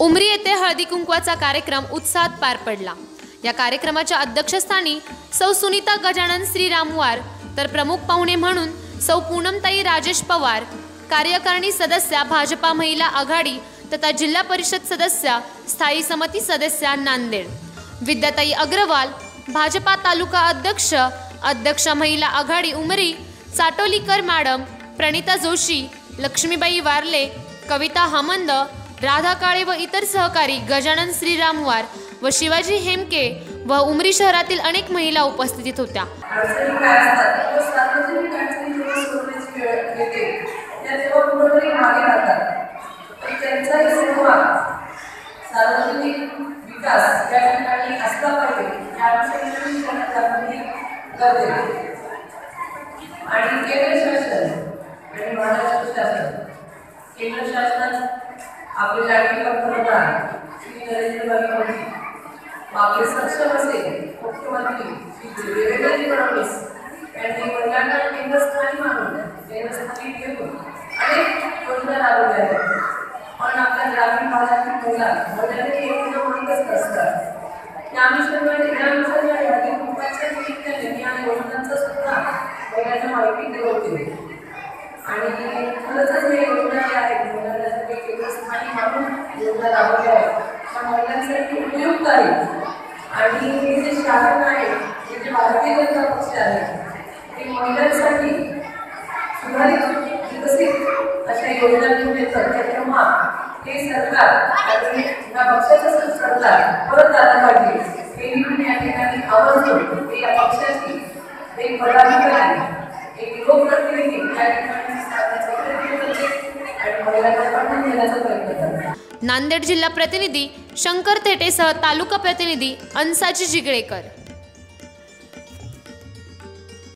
उमरी हळदी कुंकवाचा कार्यक्रम उत्साहात पार पडला. या कार्यक्रमाच्या अध्यक्षस्थानी सौ सुनीता गजानन श्रीरामवार तर प्रमुख पाहुणे म्हणून सौ पूनमताई राजेश पवार कार्यकारिणी सदस्या भाजपा महिला आघाडी तथा जिल्हा परिषद सदस्या स्थायी समिती सदस्या नांदेड. विद्याताई अग्रवाल भाजपा तालुका अध्यक्ष अध्यक्ष महिला आघाडी उमरी चाटोलीकर मॅडम प्रणिता जोशी लक्ष्मीबाई वारले कविता हमंद राधा काळे व इतर सहकारी गजानन श्रीरामवार व शिवाजी हेमके व उमरी शहरातील अनेक महिला उपस्थित होत्या. सार्वजनिक विकास या ठिकाणी असला पाहिजे आणि केंद्र शासन आणि महाराष्ट्र शासन. केंद्र शासनात आपले लाडके पंतप्रधान श्री नरेंद्र भाई मोदी. आपले सक्षम असे मुख्यमंत्री श्री देवेंद्रजी फडणवीस यांनी महिलांना केंद्रस्थानी मानून केंद्रस्थानी ठेवून अनेक योजना राबवल्या आहेत पण आपल्या ग्रामीण भागातील महिला महिलांनी हे योजना माहीतच नसतात त्या अनुषंगाने या यादी कुटुंबाच्या कुंकवाच्या निमित्ताने या योजनांचा सुद्धा महिलांना माहिती देवते आणि खरंच हे योजना योजना राबवल्या आहेत त्या महिलांसाठी उपयुक्त आहे. आणि हे जे शासन आहे हे जे भारतीय जनता पक्ष आहे ते महिलांसाठी सुधारित विकसित अशा योजना घेऊन येतात त्याच्यामुळे हे सरकार आणि या पक्षाचं सरकार परत आलं पाहिजे हे मी या ठिकाणी आवर्जून हे या पक्षाची एक पदाधिकारी एक लोकप्रतिनिधी या ठिकाणी आणि महिलांना पाठवून देण्याचा प्रयत्न नांदेड जिल्हा प्रतिनिधी शंकर थेटेसह तालुका प्रतिनिधी अंसाजी जिगळेकर.